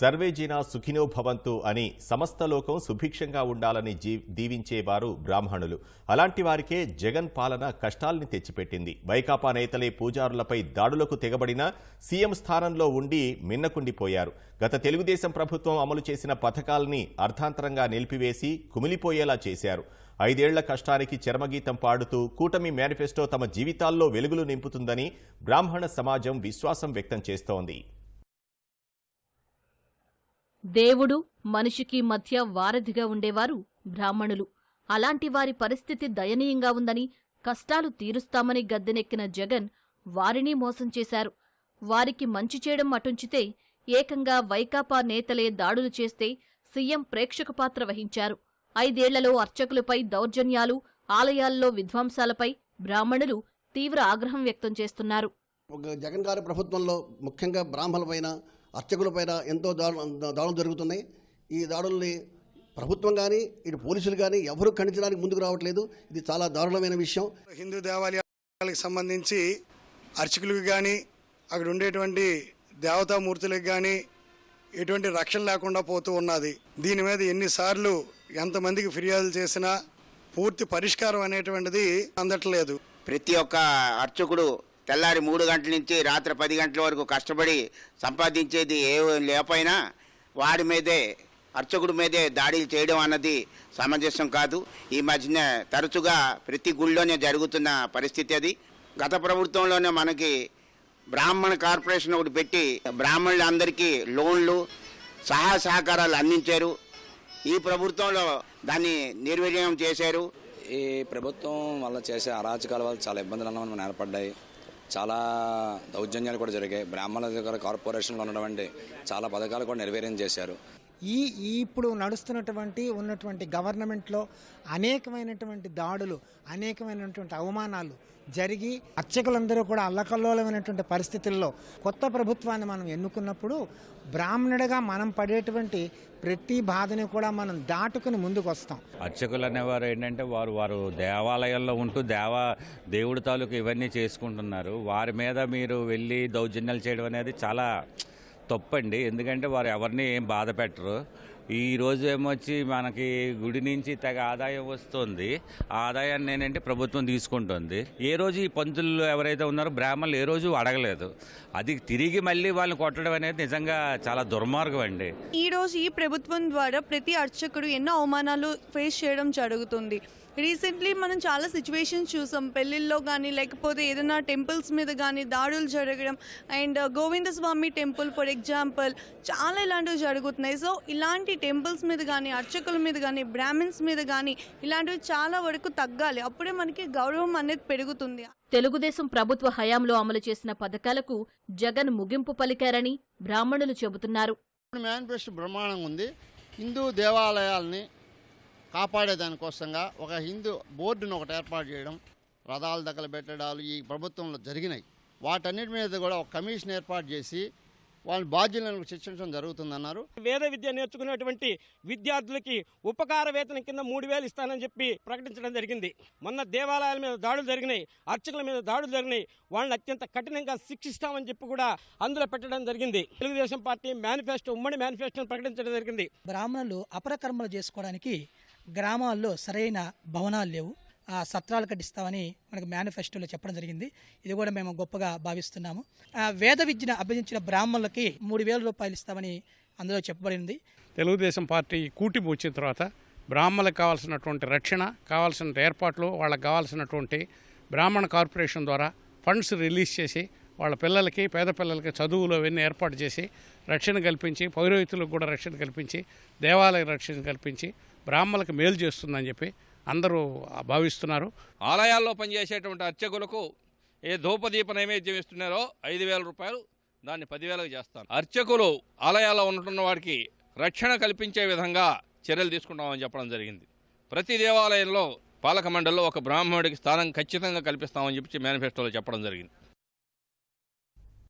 సర్వేజీనా సుఖినో భవంతు అని సమస్త లోకం సుభిక్షంగా ఉండాలని జీ దీవించేవారు బ్రాహ్మణులు. అలాంటి వారికే జగన్ పాలన కష్టాల్ని తెచ్చిపెట్టింది. వైకాపా నేతలే పూజారులపై దాడులకు తెగబడిన సీఎం స్థానంలో ఉండి మిన్నకుండిపోయారు. గత తెలుగుదేశం ప్రభుత్వం అమలు చేసిన పథకాల్ని అర్థాంతరంగా నిలిపివేసి కుమిలిపోయేలా చేశారు. ఐదేళ్ళ కష్టానికి చరమగీతం పాడుతూ కూటమి మేనిఫెస్టో తమ జీవితాల్లో వెలుగులు నింపుతుందని బ్రాహ్మణ సమాజం విశ్వాసం వ్యక్తం చేస్తోంది. దేవుడు మనిషికి మధ్య వారధిగా ఉండేవారు బ్రాహ్మణులు. అలాంటి వారి పరిస్థితి దయనీయంగా ఉందని కష్టాలు తీరుస్తామని గద్దెనెక్కిన జగన్ వారిని మోసం చేశారు. వారికి మంచి చేయడం అటుంచితే ఏకంగా వైకాపా నేతలే దాడులు చేస్తే సీఎం ప్రేక్షక పాత్ర వహించారు. ఐదేళ్ళలో అర్చకులపై దౌర్జన్యాలు ఆలయాల్లో విధ్వంసాలపై బ్రాహ్మణులు తీవ్ర ఆగ్రహం వ్యక్తం చేస్తున్నారు. జగన్ గారి ప్రభుత్వంలో ముఖ్యంగా బ్రాహ్మణులపైన అర్చకులపైన ఎంతో దాడు దాడులు జరుగుతున్నాయి. ఈ దాడుల్ని ప్రభుత్వం కానీ ఇటు పోలీసులు కానీ ఎవరు ఖండించడానికి ముందుకు రావట్లేదు. ఇది చాలా దారుణమైన విషయం. హిందూ దేవాలయాలకు సంబంధించి అర్చకులకు కానీ అక్కడ ఉండేటువంటి దేవతామూర్తులకు కానీ ఎటువంటి రక్షణ లేకుండా పోతూ ఉన్నది. దీని మీద ఎన్నిసార్లు ఎంతమందికి ఫిర్యాదులు చేసినా పూర్తి పరిష్కారం అనేటువంటిది అందట్లేదు. ప్రతి ఒక్క అర్చకుడు తెల్లారి మూడు గంటల నుంచి రాత్రి పది గంటల వరకు కష్టపడి సంపాదించేది ఏ లేకపోయినా వాడి మీదే అర్చకుడి మీదే దాడులు చేయడం అన్నది సమంజసం కాదు. ఈ మధ్యన తరచుగా ప్రతి గుళ్ళోనే జరుగుతున్న పరిస్థితి అది. గత ప్రభుత్వంలోనే మనకి బ్రాహ్మణ కార్పొరేషన్ ఒకటి పెట్టి బ్రాహ్మణులందరికీ లోన్లు సహాయ సహకారాలు అందించారు. ఈ ప్రభుత్వంలో దాన్ని నిర్వీర్యం చేశారు. ఈ ప్రభుత్వం వల్ల చేసే అరాచకాల వల్ల చాలా ఇబ్బందులు అన్నమాట మనం ఏర్పడ్డాయి. చాలా దౌర్జన్యాలు కూడా జరిగాయి. బ్రాహ్మణ దగ్గర కార్పొరేషన్లో ఉన్నటువంటి చాలా పథకాలు కూడా నెరవేరం చేశారు. ఈ ఇప్పుడు నడుస్తున్నటువంటి ఉన్నటువంటి గవర్నమెంట్లో అనేకమైనటువంటి దాడులు అనేకమైనటువంటి అవమానాలు జరిగి అర్చకులందరూ కూడా అల్లకల్లోలమైనటువంటి పరిస్థితుల్లో కొత్త ప్రభుత్వాన్ని మనం ఎన్నుకున్నప్పుడు బ్రాహ్మణుడిగా మనం పడేటువంటి ప్రతి బాధని కూడా మనం దాటుకుని ముందుకు వస్తాం అర్చకులు అనేవారు ఏంటంటే వారు వారు దేవాలయాల్లో ఉంటూ దేవా దేవుడి తాలూకు ఇవన్నీ చేసుకుంటున్నారు. వారి మీద మీరు వెళ్ళి దౌర్జన్యాలు చేయడం అనేది చాలా తప్పండి. ఎందుకంటే వారు ఎవరిని ఏం బాధ పెట్టరు. ఈ రోజు ఏమొచ్చి మనకి గుడి నుంచి తెగ ఆదాయం వస్తుంది. ఆ ఆదాయాన్ని ఏంటంటే ప్రభుత్వం తీసుకుంటుంది. ఏ రోజు ఈ పంతులు ఎవరైతే ఉన్నారో బ్రాహ్మణులు ఏ రోజు అడగలేదు. అది తిరిగి మళ్ళీ వాళ్ళని కొట్టడం అనేది నిజంగా చాలా దుర్మార్గం అండి. ఈ రోజు ఈ ప్రభుత్వం ద్వారా ప్రతి అర్చకుడు ఎన్నో అవమానాలు ఫేస్ చేయడం జరుగుతుంది. రీసెంట్లీ మనం చాలా సిచ్యువేషన్స్ చూసాం. పెళ్ళిళ్ళలో కానీ లేకపోతే ఏదైనా టెంపుల్స్ మీద కానీ దాడులు జరగడం and Govinda Swamy temple for example చాలా ఇలాంటివి జరుగుతున్నాయి. సో ఇలాంటి టెంపుల్స్ మీద కానీ అర్చకుల మీద కానీ బ్రాహ్మిన్స్ మీద కానీ ఇలాంటివి చాలా వరకు తగ్గాలి. అప్పుడే మనకి గౌరవం అనేది పెరుగుతుంది. తెలుగుదేశం ప్రభుత్వ హయాంలో అమలు చేసిన పథకాలకు జగన్ ముగింపు పలికారని బ్రాహ్మణులు చెబుతున్నారు. మేనిఫెస్టో బ్రహ్మాండంగా ఉంది. హిందూ దేవాలయాల్ని కాపాడేదానికోసంగా ఒక హిందూ బోర్డును ఒకటి ఏర్పాటు చేయడం రథాల దగ్గర పెట్టడాలు ఈ ప్రభుత్వంలో జరిగినాయి. వాటన్నిటి మీద కూడా ఒక కమిషన్ ఏర్పాటు చేసి వాళ్ళ బాధ్యులను శిక్షించడం జరుగుతుందన్నారు. వేద విద్య నేర్చుకున్నటువంటి విద్యార్థులకి ఉపకార వేతనం కింద మూడు వేలు ఇస్తానని చెప్పి ప్రకటించడం జరిగింది. మొన్న దేవాలయాల మీద దాడులు జరిగినాయి అర్చకుల మీద దాడులు జరిగినాయి. వాళ్ళని అత్యంత కఠినంగా శిక్షిస్తామని చెప్పి కూడా అందులో పెట్టడం జరిగింది. తెలుగుదేశం పార్టీ మేనిఫెస్టో ఉమ్మడి మేనిఫెస్టోని ప్రకటించడం జరిగింది. బ్రాహ్మణులు అపరకర్మలు చేసుకోవడానికి గ్రామాల్లో సరైన భవనాలు లేవు. సత్రాలు కట్టిస్తామని మనకు మేనిఫెస్టోలో చెప్పడం జరిగింది. ఇది కూడా మేము గొప్పగా భావిస్తున్నాము. వేద విద్యను అభ్యసించిన బ్రాహ్మణులకి మూడు వేల రూపాయలు ఇస్తామని అందులో చెప్పబడింది. తెలుగుదేశం పార్టీ కూటింపు వచ్చిన తర్వాత బ్రాహ్మణులకు కావాల్సినటువంటి రక్షణ కావాల్సిన ఏర్పాట్లు వాళ్ళకి కావాల్సినటువంటి బ్రాహ్మణ కార్పొరేషన్ ద్వారా ఫండ్స్ రిలీజ్ చేసి వాళ్ళ పిల్లలకి పేద పిల్లలకి చదువులు అవన్నీ ఏర్పాటు చేసి రక్షణ కల్పించి పౌరోహితులకు కూడా రక్షణ కల్పించి దేవాలయ రక్షణ కల్పించి బ్రాహ్మణులకు మేలు చేస్తుందని చెప్పి అందరూ భావిస్తున్నారు. ఆలయాల్లో పనిచేసేటువంటి అర్చకులకు ఏ ధూపదీప నైవేద్యం ఇస్తున్నారో ఐదు వేల రూపాయలు దాన్ని పదివేలకు చేస్తాను అర్చకులు ఆలయాల్లో ఉంటున్న వాడికి రక్షణ కల్పించే విధంగా చర్యలు తీసుకుంటామని చెప్పడం జరిగింది. ప్రతి దేవాలయంలో పాలక మండలిలో ఒక బ్రాహ్మణుడికి స్థానం ఖచ్చితంగా కల్పిస్తామని చెప్పి మేనిఫెస్టోలో చెప్పడం జరిగింది.